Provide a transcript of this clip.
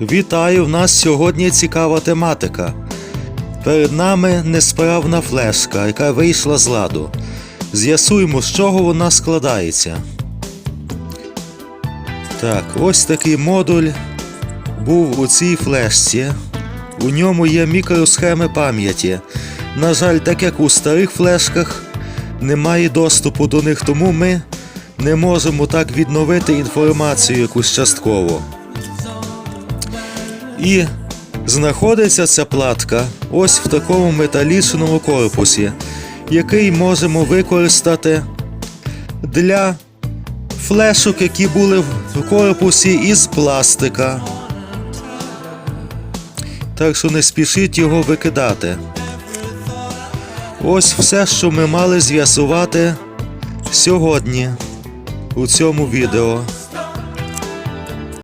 Вітаю! В нас сьогодні цікава тематика. Перед нами несправна флешка, яка вийшла з ладу. З'ясуємо, з чого вона складається. Так, ось такий модуль був у цій флешці. У ньому є мікросхеми пам'яті. На жаль, так як у старих флешках, немає доступу до них, тому ми не можемо так відновити інформацію якусь частково. І знаходиться ця платка ось в такому металічному корпусі, який можемо використати для флешок, які були в корпусі із пластика. Так що не спішіть його викидати. Ось все, що ми мали з'ясувати сьогодні у цьому відео.